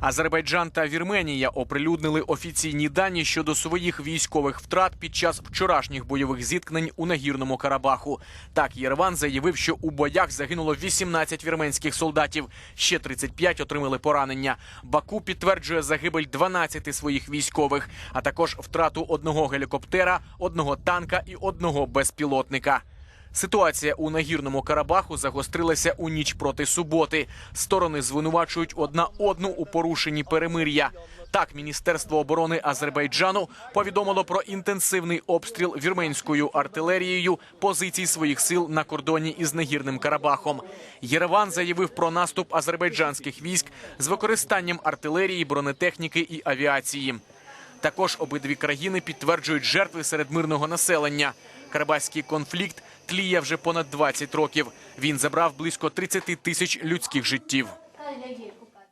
Азербайджан та Вірменія оприлюднили офіційні дані щодо своїх військових втрат під час вчорашніх бойових зіткнень у нагірному Карабаху. Так, Єреван заявив, що у боях загинуло 18 вірменських солдатів, ще 35 отримали поранення. Баку підтверджує загибель 12 своїх військових, а також втрату одного гелікоптера, одного танка і одного безпілотника. Ситуація у нагірному Карабаху загострилася у ніч проти суботи. Сторони звинувачують одна одну у порушенні перемир'я. Так, Міністерство оборони Азербайджану повідомило про інтенсивний обстріл вірменською артилерією позицій своїх сил на кордоні із нагірним Карабахом. Єреван заявив про наступ азербайджанських військ з використанням артилерії, бронетехніки і авіації. Також обидві країни підтверджують жертви серед мирного населення. Карабахський конфлікт тліє вже понад 20 років. Він забрав близько 30 тисяч людських життів.